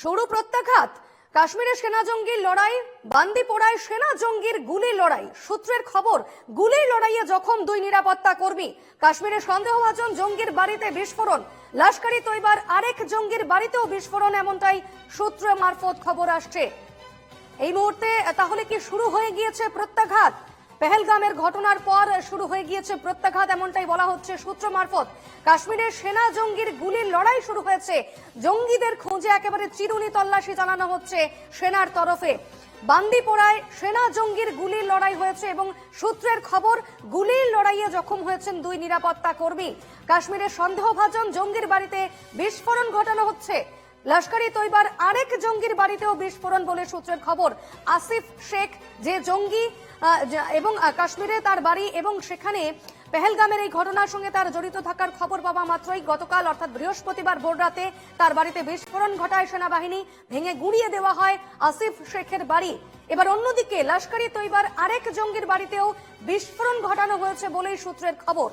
সরু প্রত্যাঘাত। কাশ্মীরে সেনা জঙ্গির লড়াই বান্দিপোড়ায় সেনা জঙ্গির গুলি লড়াই। সূত্রের খবর গুলির লড়াইয়ে জখম দুই নিরাপত্তা কর্মী। কাশ্মীরে সন্দেহভাজন জঙ্গির বাড়িতে বিস্ফোরণ। লস্করি তৈবার আরেক জঙ্গির বাড়িতেও বিস্ফোরণ এমনটাই সূত্র মারফত খবর আসছে। এই মুহূর্তে, তাহলে কি শুরু হয়ে গিয়েছে প্রত্যাঘাত? পেহেলগামের ঘটনার পর শুরু হয়ে গিয়েছে প্রত্যাঘাত, এমনটাই বলা হচ্ছে সূত্র মারফত। কাশ্মীরের সেনা জঙ্গির গুলির লড়াই শুরু হয়েছে। জঙ্গিদের খোঁজে একেবারে চিরুনি তল্লাশি চালানো হচ্ছে সেনার তরফে। বান্দিপোড়ায় সেনা জঙ্গির গুলির লড়াই হয়েছে এবং সূত্রের খবর, গুলির লড়াইয়ে জখম হয়েছেন দুই নিরাপত্তা কর্মী। কাশ্মীরের সন্দেহভাজন জঙ্গির বাড়িতে বিস্ফোরণ ঘটানো হচ্ছে। লস্করি তৈবার আরেক জঙ্গির বাড়িতেও বিস্ফোরণ বলে সূত্রের খবর। আসিফ শেখ, যে জঙ্গি এবং কাশ্মীরে তার বাড়ি এবং সেখানে পেহেলগামের এই ঘটনার সঙ্গে তার জড়িত থাকার খবর পাওয়া মাত্রই গতকাল, অর্থাৎ বৃহস্পতিবার ভোর রাতে তার বাড়িতে বিস্ফোরণ ঘটায় সেনাবাহিনী। ভেঙে গুড়িয়ে দেওয়া হয় আসিফ শেখের বাড়ি। এবার অন্যদিকে লস্করি তৈবার আরেক জঙ্গির বাড়িতেও বিস্ফোরণ ঘটানো হয়েছে বলেই সূত্রের খবর।